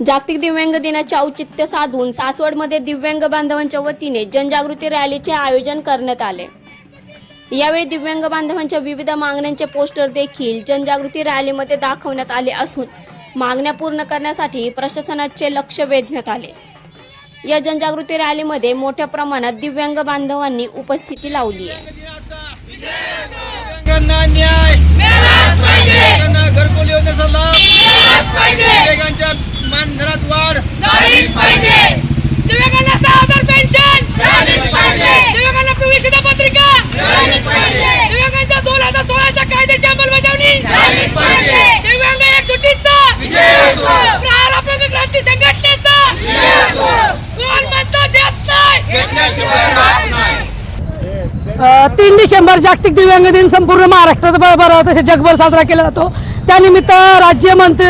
जागतिक दिव्यांग दिनाचे औचित्य साधून सासवडमध्ये दिव्यांग बांधवांच्या वतीने जनजागृती रॅलीचे आयोजन करण्यात आले. यावेळी दिव्यांग बांधवांच्या विविध मागण्यांचे पोस्टर देखील जनजागृती रॅलीमध्ये दाखवण्यात आले असून मागण्या पूर्ण करण्यासाठी प्रशासनाचे लक्ष वेधण्यात आले. या जनजागृती रॅलीमध्ये मोठ्या प्रमाणात दिव्यांग बांधवांनी उपस्थिती लावली आहे दिव्यांगांना न्याय दिव्यांगांना घरकुल योजनेचा लाभ दिव्यांगांच्या मानधनात वाढ दिव्यांगांना सहा हजार पेन्शन दिव्यांगांना प्रवेशिका पत्रिका. दिव्यांगांच्या दोन हजार सोळाच्या कायद्याची अंमलबजावणी. दिव्यांग एकजुटीचा. प्रहार अपंग क्रांती संघटनेचा. कोण म्हणतो देत नाही? अ, तीन डिसेंबर जागतिक दिव्यांग दिन संपूर्ण महाराष्ट्रात बरोबर तसेच जगभर साजरा केला जातो. त्यानिमित्त राज्यमंत्री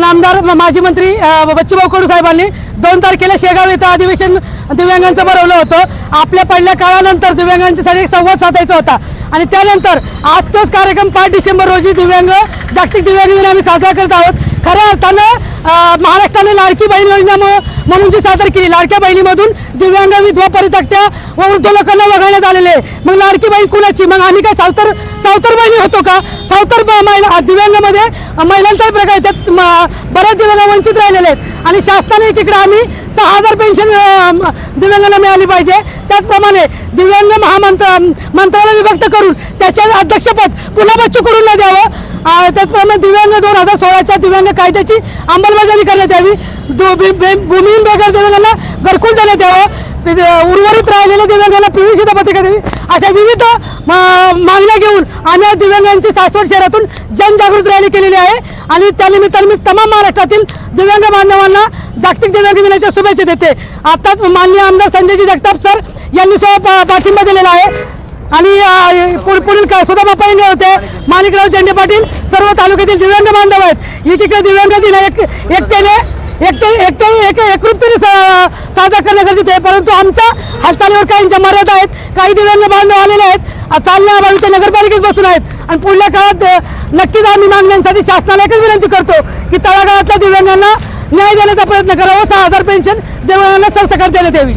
नामदार माजी मंत्री बच्चूभाऊ कडू साहेबांनी दोन तारखेला शेगाव इथं अधिवेशन दिव्यांगांचं भरवलं होतं. आपल्या पडल्या काळानंतर दिव्यांगांच्यासाठी एक संवाद साधायचा होता. आणि त्यानंतर आज तोच कार्यक्रम पाच डिसेंबर रोजी दिव्यांग जागतिक दिव्यांग दिन आम्ही साजरा करत आहोत. खऱ्या अर्थानं महाराष्ट्राने लाडकी बहीण योजना म्हणून जी सादर केली लाडक्या बहिणीमधून दिव्यांग विधवा परित्यक्त्या व वृद्ध लोकांना वगळण्यात आलेले आहे. मग लाडकी बहीण कुणाची? मग आम्ही काय सावतर सावतर बहिणी होतो का? सावतर ब- महिला दिव्यांगामध्ये महिलांचाही प्रकार त्यात बऱ्याच दिव्यांग वंचित राहिलेले आहेत. आणि शासनाने एकीकडे आम्ही सहा हजार पेन्शन दिव्यांगांना मिळाली पाहिजे. त्याचप्रमाणे दिव्यांग महामंत्र मंत्रालय विभक्त करून त्याच्या अध्यक्षपद पुन्हा बच्चू कडूंना द्यावं. त्याचप्रमाणे दिव्यांग दोन हजार सोळाच्या दिव्यांग कायद्याची अंमलबजावणी करण्यात यावी. बे- भूमिहीन बेघर दिव्यांगांना घरकुल देण्यात यावं. उर्वरित राहिलेल्या दिव्यांगांना पीव्हीसी पत्रिका द्यावी. अशा विविध म- मागण्या घेऊन आम्ही आज दिव्यांगांची सासवड शहरातून जनजागृती रॅली केलेली आहे. आणि त्यानिमित्ताने मी तमाम महाराष्ट्रातील दिव्यांग बांधवांना जागतिक दिव्यांग दिनाच्या शुभेच्छा देते. आताच माननीय आमदार संजयजी जगताप सर यांनी सुद्धा पाठिंबा दिलेला आहे. आणि पुढील काय सुद्धा पहिले होते. माणिकराव झेंडे पाटील सर्व तालुक्यातील दिव्यांग बांधव आहेत. एकीकडे दिव्यांग दिन एक एकतेने एकटे एकटे एक एकरूपतेने सा- साजरा करणं गरजेचं आहे. परंतु आमच्या हालचालीवर काहींच्या मर्यादा आहेत काही दिव्यांग बांधव आलेले आहेत. चालण्याबाबी ते नगरपालिकेत बसून आहेत. आणि पुढल्या काळात नक्कीच आम्ही मागण्यांसाठी शासनाला एकच विनंती करतो की तळागाळातल्या दिव्यांगांना न्याय देण्याचा प्रयत्न करावा. सहा हजार पेन्शन दिव्यांगांना सरसकट देण्यात यावी.